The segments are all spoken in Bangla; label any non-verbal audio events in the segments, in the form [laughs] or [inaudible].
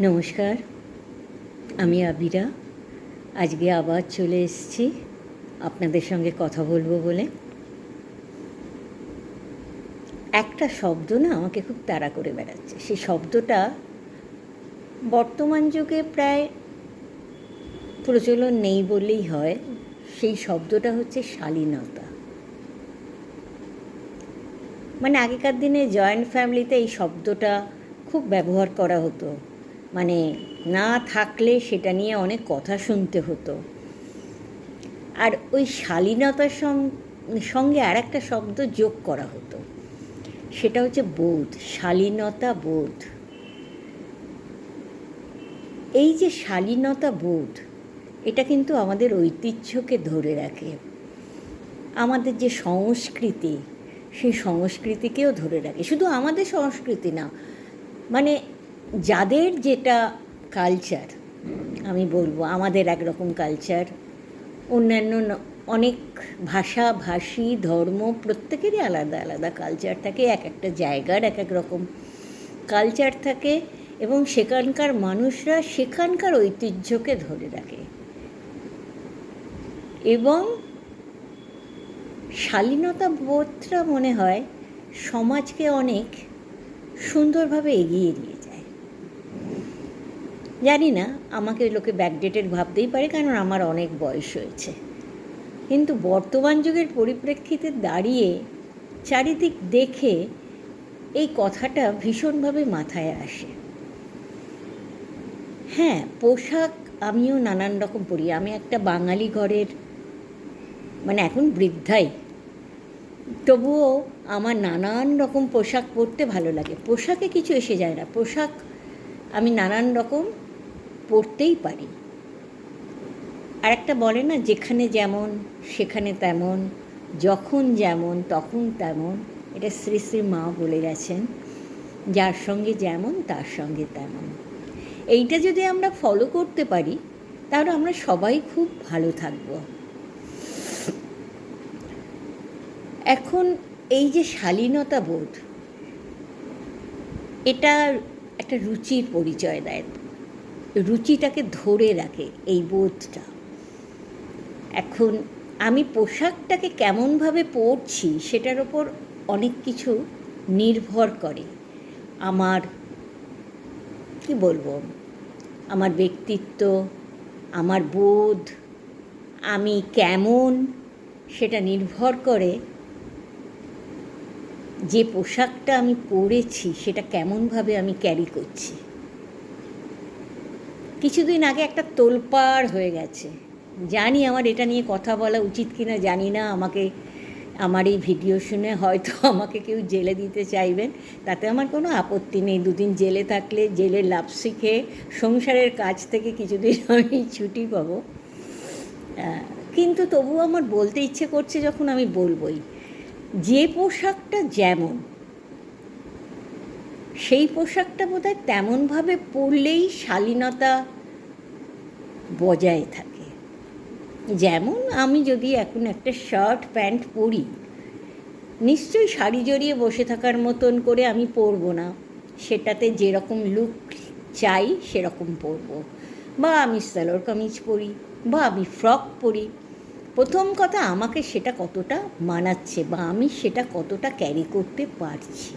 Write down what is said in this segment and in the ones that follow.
নমস্কার, আমি আবিরা। আজকে আবার চলে এসেছি আপনাদের সঙ্গে কথা বলব বলে। একটা শব্দ না আমাকে খুব তাড়া করে বেড়াচ্ছে। সেই শব্দটা বর্তমান যুগে প্রায় প্রচলন নেই বললেই হয়। সেই শব্দটা হচ্ছে শালীনতা। মানে আগেকার দিনে জয়েন্ট ফ্যামিলিতে এই শব্দটা খুব ব্যবহার করা হতো। মানে না থাকলে সেটা নিয়ে অনেক কথা শুনতে হতো। আর ওই শালীনতার সঙ্গে আর একটা শব্দ যোগ করা হতো। সেটা হচ্ছে বোধ, শালীনতা বোধ। এই যে শালীনতা বোধ, এটা কিন্তু আমাদের ঐতিহ্যকে ধরে রাখে। আমাদের যে সংস্কৃতি, সেই সংস্কৃতিকেও ধরে রাখে। শুধু আমাদের সংস্কৃতি না মানে যাদের যেটা কালচার আমি বলব আমাদের একরকম কালচার অন্যান্য অনেক ভাষা, ভাষী, ধর্ম, প্রত্যেকেরই আলাদা আলাদা কালচার থাকে, এক একটা জায়গার এক এক রকম কালচার থাকে এবং সেখানকার মানুষরা সেখানকার ঐতিহ্যকে ধরে রাখে। এবং শালীনতা বোধটা মনে হয় সমাজকে অনেক সুন্দরভাবে এগিয়ে নিয়ে জানি না, আমাকে লোকে ব্যাকডেটেড ভাবতেই পারে কারণ আমার অনেক বয়স হয়েছে। কিন্তু বর্তমান যুগের পরিপ্রেক্ষিতে দাঁড়িয়ে চারিদিক দেখে এই কথাটা ভীষণভাবে মাথায় আসে। হ্যাঁ পোশাক আমিও নানান রকম পরি। আমি একটা বাঙালি ঘরের মানে এখন বৃদ্ধাই। তবুও আমার নানান রকম পোশাক পরতে ভালো লাগে। পোশাকে কিছু এসে যায় না। পোশাক আমি নানান রকম পরতেই পারি। আর একটা বলে না, যেখানে যেমন, সেখানে তেমন, যখন যেমন, তখন তেমন, এটা শ্রী শ্রী মা বলে গেছেন, যার সঙ্গে যেমন, তার সঙ্গে তেমন। এইটা যদি আমরা ফলো করতে পারি, তাহলে আমরা সবাই খুব ভালো থাকব। এখন এই যে শালীনতা বোধ এটা একটা রুচির পরিচয় দেয়। রুচিটাকে ধরে রাখে এই বোধটা। এখন আমি পোশাকটাকে কেমনভাবে পরছি সেটার ওপর অনেক কিছু নির্ভর করে। আমার, কি বলব? আমার ব্যক্তিত্ব, আমার বোধ, আমি কেমন সেটা নির্ভর করে যে পোশাকটা আমি পরেছি সেটা কেমনভাবে আমি ক্যারি করছি। কিছুদিন আগে একটা তোলপাড় হয়ে গেছে। জানি আমার এটা নিয়ে কথা বলা উচিত কি না জানি না, আমাকে, আমার এই ভিডিও শুনে হয়তো [laughs] আমাকে কেউ জেলে দিতে চাইবেন। তাতে আমার কোনো আপত্তি নেই। দুদিন জেলে থাকলে জেলে লাভ শিখে সংসারের কাজ থেকে কিছুদিন [laughs] আমি ছুটি পাবো। কিন্তু তবুও আমার বলতে ইচ্ছে করছে যখন আমি বলবই, যে পোশাকটা যেমন সেই পোশাকটা বোধ হয় তেমনভাবে পরলেই শালীনতা বজায় থাকে। যেমন আমি যদি এখন একটা শার্ট, প্যান্ট পরি, নিশ্চয়ই শাড়ি জড়িয়ে বসে থাকার মতন করে আমি পরবো না। সেটাতে যেরকম লুক চাই, সেরকম পরবো। বা আমি সালোয়ার কামিজ পরি, বা আমি ফ্রক পরি। প্রথম কথা আমাকে সেটা কতটা মানাচ্ছে বা আমি সেটা কতটা ক্যারি করতে পারছি।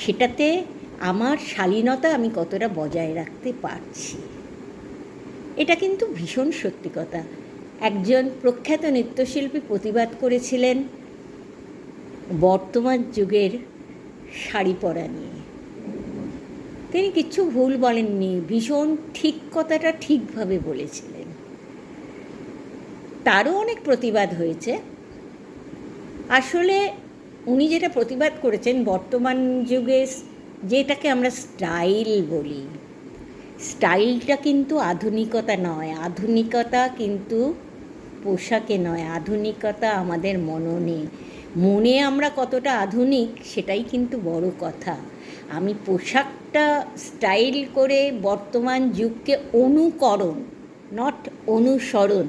সেটাতে আমার শালীনতা আমি কতটা বজায় রাখতে পারছি? এটা কিন্তু ভীষণ সত্যি কথা। একজন প্রখ্যাত নৃত্যশিল্পী প্রতিবাদ করেছিলেন বর্তমান যুগের শাড়ি পরা নিয়ে। তিনি কিচ্ছু ভুল বলেননি, ভীষণ ঠিক কথাটা ঠিকভাবে বলেছিলেন। তারও অনেক প্রতিবাদ হয়েছে। আসলে উনি যেটা প্রতিবাদ করেছেন বর্তমান যুগে যেটাকে আমরা স্টাইল বলি। স্টাইলটা কিন্তু আধুনিকতা নয়, আধুনিকতা কিন্তু পোশাকে নয়, আধুনিকতা আমাদের মননে। মনে আমরা কতটা আধুনিক সেটাই কিন্তু বড় কথা। আমি পোশাকটা স্টাইল করে বর্তমান যুগকে অনুকরণ নট অনুসরণ,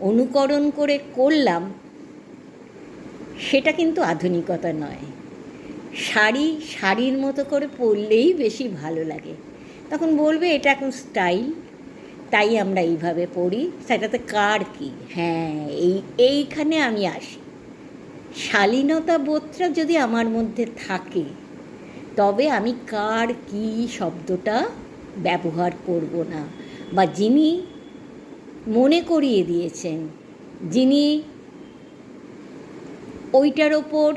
অনুকরণ করে করলাম সেটা কিন্তু আধুনিকতা নয়। শাড়ি, শাড়ির মতো করে পরলেই বেশি ভালো লাগে। তখন বলবে, এটা এখন স্টাইল তাই আমরা এইভাবে পড়ি সেটাতে কার কি? হ্যাঁ এই, এইখানে আমি আসি। শালীনতা বোধটা যদি আমার মধ্যে থাকে, তবে আমি কার কি শব্দটা ব্যবহার করব না। বা যিনি মনে করিয়ে দিয়েছেন, যিনি ওইটার ওপর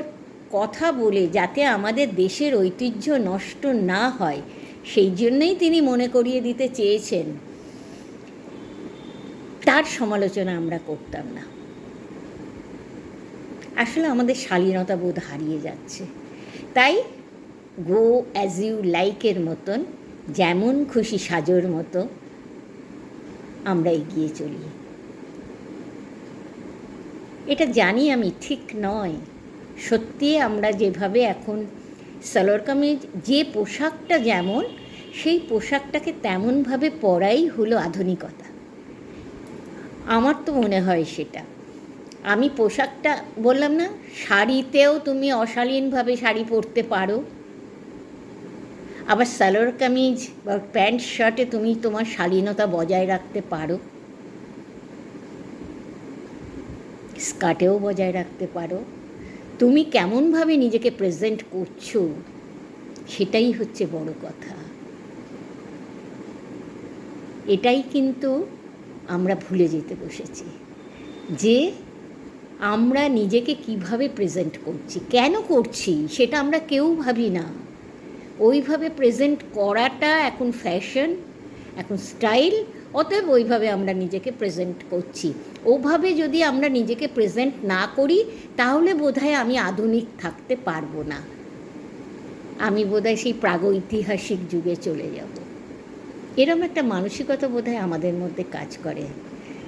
কথা বলে যাতে আমাদের দেশের ঐতিহ্য নষ্ট না হয়, সেই জন্যই তিনি মনে করিয়ে দিতে চেয়েছেন। তার সমালোচনা আমরা করতাম না। আসলে আমাদের শালীনতা বোধ হারিয়ে যাচ্ছে। তাই গো অ্যাজ ইউ লাইকের মতন, যেমন খুশি সাজোর মতো, আমরা এগিয়ে চলি। এটা জানি আমি, ঠিক নয়। সত্যি আমরা যেভাবে এখন সালোয়ার কামিজ, যে পোশাকটা যেমন, সেই পোশাকটাকে তেমনভাবে পরাই হলো আধুনিকতা। আমার তো মনে হয় সেটা। আমি পোশাকটা, বললাম না, শাড়িতেও তুমি অশালীনভাবে শাড়ি পরতে পারো। আবার সালোয়ার কামিজ বা প্যান্ট শার্টে তুমি তোমার শালীনতা বজায় রাখতে পারো। স্কার্টেও বজায় রাখতে পারো। তুমি কেমনভাবে নিজেকে প্রেজেন্ট করছ, সেটাই হচ্ছে বড় কথা। এটাই কিন্তু আমরা ভুলে যেতে বসেছি, যে আমরা নিজেকে কীভাবে প্রেজেন্ট করছি, কেন করছি, সেটা আমরা কেউ ভাবি না। ওইভাবে প্রেজেন্ট করাটা এখন ফ্যাশন এখন স্টাইল অতএব ওইভাবে আমরা নিজেকে প্রেজেন্ট করছি। ওভাবে যদি আমরা নিজেকে প্রেজেন্ট না করি, তাহলে বোধহয় আমি আধুনিক থাকতে পারব না। আমি বোধহয় সেই প্রাগৈতিহাসিক যুগে চলে যাব। এরম একটা মানসিকতা বোধহয় আমাদের মধ্যে কাজ করে।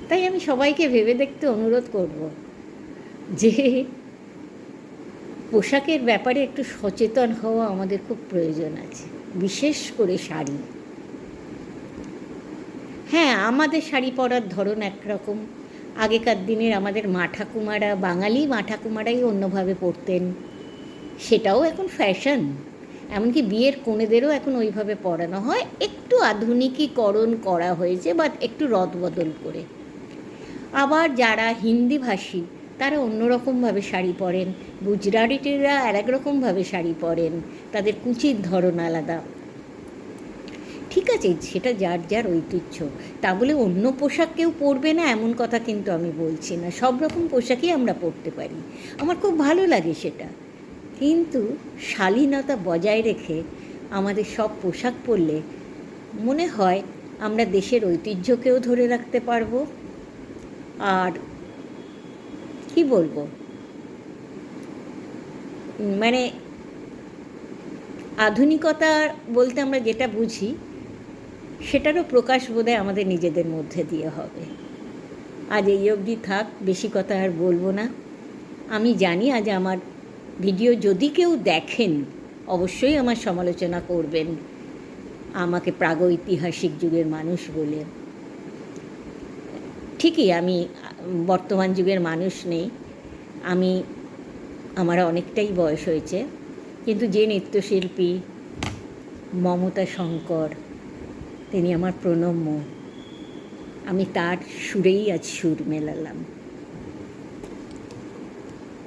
তাই আমি সবাইকে ভেবে দেখতে অনুরোধ করব যে, পোশাকের ব্যাপারে একটু সচেতন হওয়া আমাদের খুব প্রয়োজন আছে। বিশেষ করে শাড়ি। হ্যাঁ আমাদের শাড়ি পরার ধরন একরকম। আগেকার দিনের আমাদের মা ঠাকুমারা, বাঙালি মা ঠাকুমারাই অন্যভাবে পরতেন। সেটাও এখন ফ্যাশন এমনকি বিয়ের কনেদেরও এখন ওইভাবে পরানো হয়। একটু আধুনিকীকরণ করা হয়েছে বা একটু রদবদল করে। আবার যারা হিন্দিভাষী, তারা অন্যরকমভাবে শাড়ি পরেন। গুজরাটিরা আর এক রকমভাবে শাড়ি পরেন। তাদের কুচির ধরন আলাদা। ঠিক আছে, সেটা যার যার ঐতিহ্য। তা বলে অন্য পোশাক কেউ পরবে না, এমন কথা কিন্তু আমি বলছি না। সব রকম পোশাকই আমরা পরতে পারি। আমার খুব ভালো লাগে সেটা। কিন্তু শালীনতা বজায় রেখে আমাদের সব পোশাক পরলে মনে হয় আমরা দেশের ঐতিহ্যকেও ধরে রাখতে পারব। আর কি বলব? মানে আধুনিকতা বলতে আমরা যেটা বুঝি সেটারও প্রকাশ বোধহয় আমাদের নিজেদের মধ্যে দিয়ে হবে। আজ এই অবধি থাক, বেশি কথা আর বলব না। আমি জানি আজ আমার ভিডিও যদি কেউ দেখেন, অবশ্যই আমার সমালোচনা করবেন। আমাকে প্রাগৈতিহাসিক যুগের মানুষ বলে। ঠিকই, আমি বর্তমান যুগের মানুষ নেই। আমি, আমার অনেকটাই বয়স হয়েছে। কিন্তু যে নৃত্যশিল্পী মমতা শঙ্কর তিনি আমার প্রণম্য। আমি তার সুরেই আজ সুর মেলালাম।